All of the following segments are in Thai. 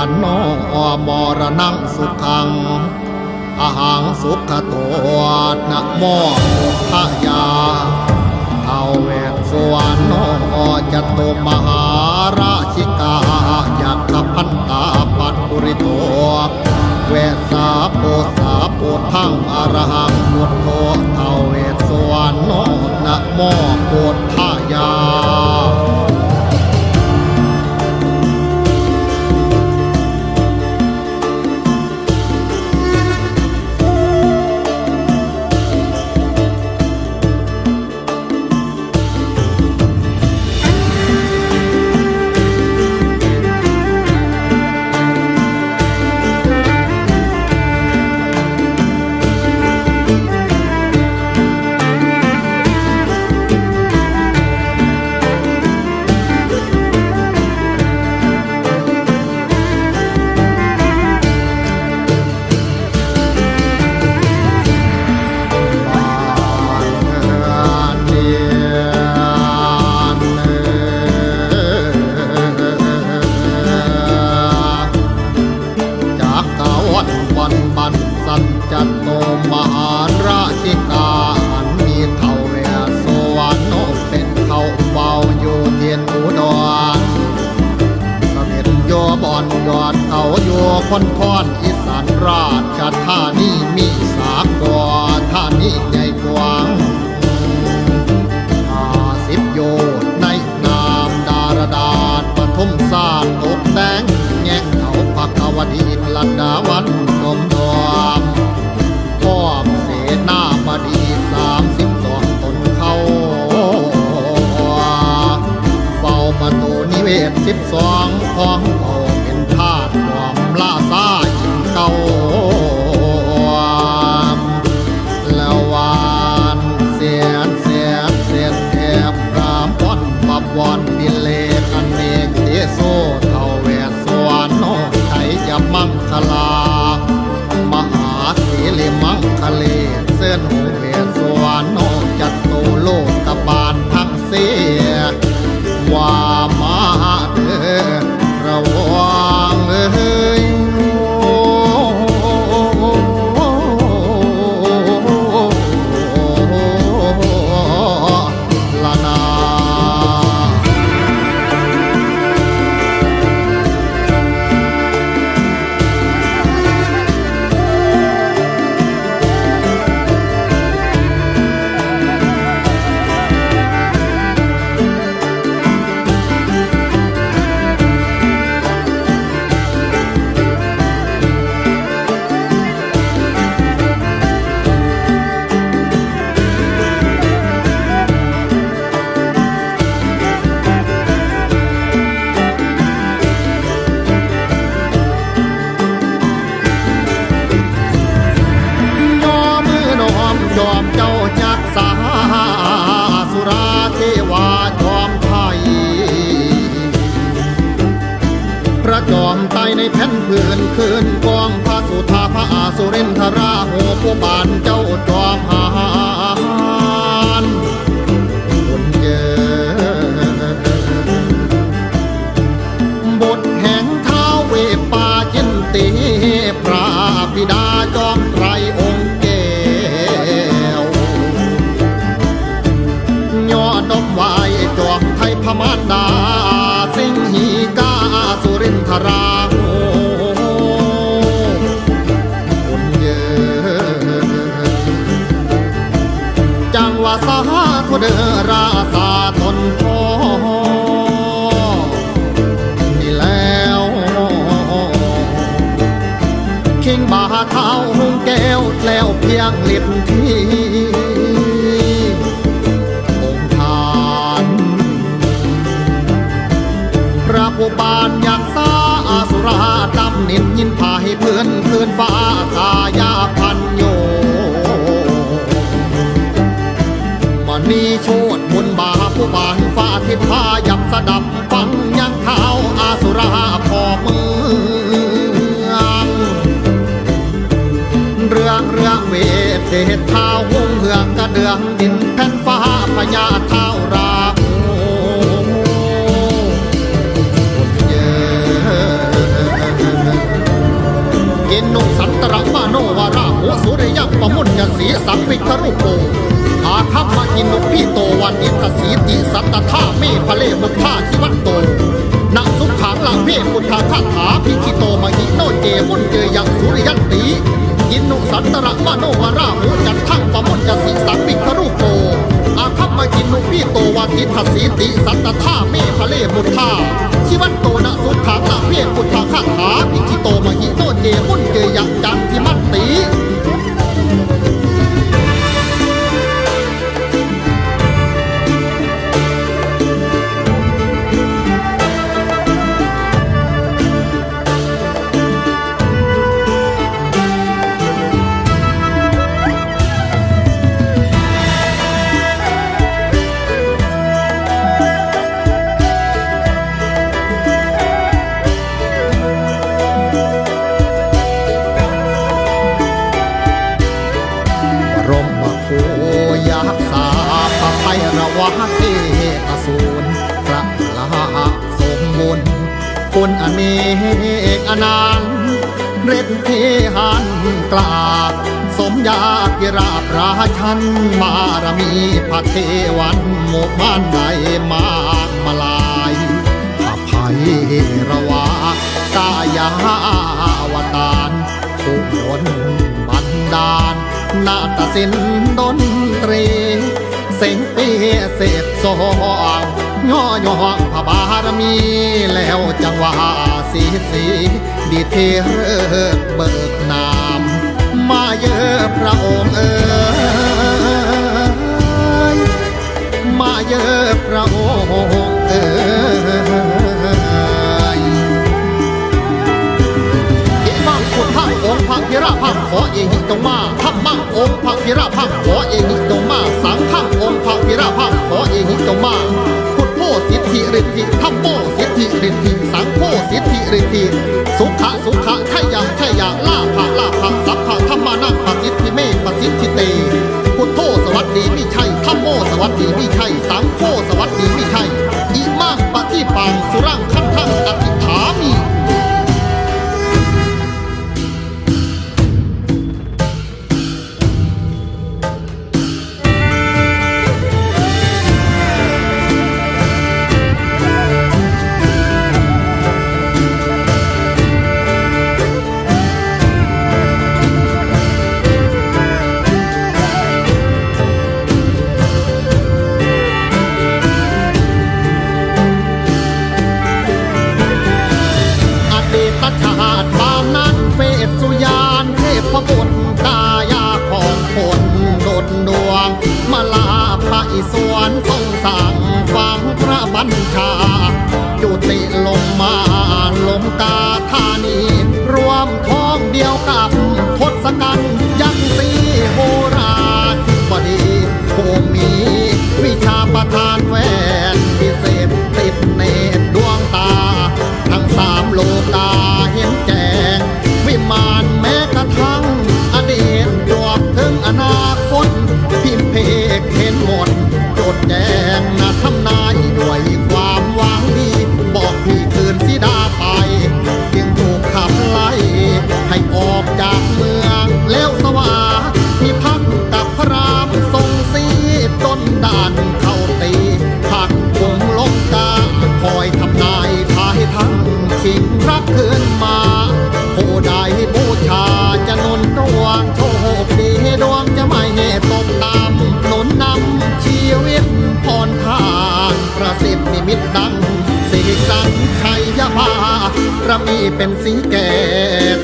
านโนมรณังสุขังอหังสุขโตนะโมพุทธายาเทาเวสสวรรณโนจตุมหาราชิกายักขพันตาปัตปุริโตเวสาโปสาโปทังอรหังพุทโธเทาเวสวรรณโนนะโมพุท อยู่คนพรอีสานราชธานีมีสากอธานีใหญ่กว้างห้าสิบโยน์ในนามดารดานปฐมสร้างตกแต่งแง่งเขาปักวดีลัดดาวันนมดอมพร้อมเสนาบดีสามสิบสองตนเขาเฝ้าประตูนิเวศสิบสองของ เในแผ่นพื้นคืนกองพระสุธาพระอาสุรินทราโหผู้บานเจ้าจอมหานคนเยอบทแห่งท้าเวปาจินตีพระบิดาจอมไตรองค์แก้วยอดดอกไม้จอมไทยพมานดาสิงหีกาสุรินทรา คิงบาเท้าหงแก้วแล้วเพียงลิบทีองค์ทานพระผู้บานอยางสาอาสุราดำนินยินพาให้เพื่อนคืนฟ้ากายาพันโยมณีโชดบนบาผู้บานฟ้าทิพายับสดับฟังยังเท้าอาสุราพอเมือ เรื่องเรื่องเวทเดชเท้าหงเหืองกระเดือองดินแผ่นฟ้าพญาเท้าราหูเยอินุสันตระมาโนวาราโหสุริยังปมุญญสีสังวิครุโปอาคัมมากินุพี่โตวันอิทสีติสัตตธาเมพะเลมุทธาชิวันโตนักสุขังลาเพพุทธาคาถาพิคิโตมหิโนเจมุนเจยังสุริยันติ อินุสันตระมาโนวาราหูจันทั้งปมุนจะสีสังวิครุโกอาคัมมากินุพีโตวันอิทสีติสัตตธาเมพะเลมุทธาชิวันโตนะสุขังลาเพพุทธาคาถาอิคิโตมหิโตเจมุนเจยังจันทิมัตติ ทหันกลาบ สมยากิราบราชันมารมีพระเทวันหมู่บ้านใดมากมาลายอภัยระวากายาวตารผู้ดนบันดาลนาฏศิลปดนตรี เสียงเปีเสกสอง ย่อย่องพระบารมีแล้วจังหวะสีสีดีเทเริกเบิกนาม มาเยอะพระองค์เอ๋ยมาเยอะพระองค์เอ๋ยอิมังคุณพังองค์พระพิราพังขอเอหิจงมาธรรมังองค์พระพิราพังขอเอหิจงมาสังฆังองค์พระพิราพังขอเอหิจงมา ธสิทธิฤทธิธรรมโมสิทธิฤทธิสังโฆสิทธิฤทธิสุขะสุขะชัยยะชัยยะลาภะลาภะสัพพะธรรมานังปสิทธิเมปสิทธิเตพุทโธสวัสดีมิชัยธรรมโมสวัสดีมิชัยสังโฆสวัสดีมิชัยอิมังปฏิปังสุรังคันทังอธิฐามี บัญชา จุติลงมาลงกาธานี รวมท้องเดียวกับทศกัณฐ์ยังสีโหราธิบดีผู้มีวิชาประทานแหวนพิเศษติดเนตรดวงตา ทั้งสามโลกาเห็นแจ ด้านเข้าตีผักกลุ่มลงกาคอยทำนายพายทั้งขิงรักคืนมา ผู้ใดบูชาจะนนดวงโชคดีดวงจะไม่เหตุตกตามหนุนนำชีวิตพรทางประสิทธิมิตรดังสีสันชัยยาภาระมีเป็นสีแก่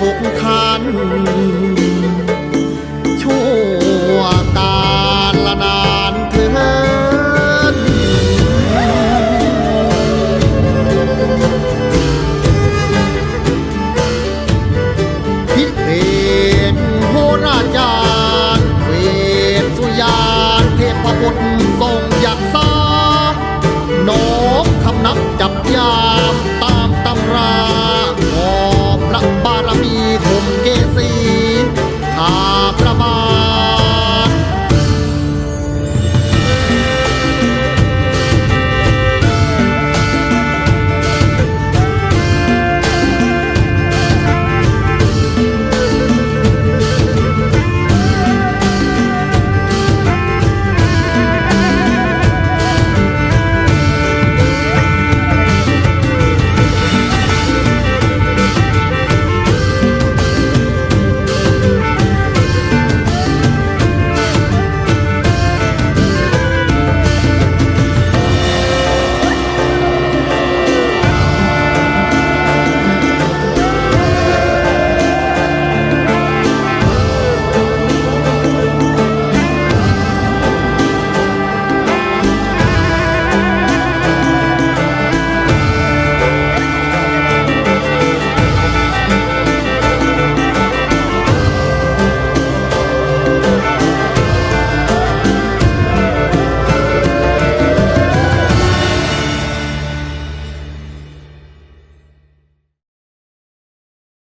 ทุกคัน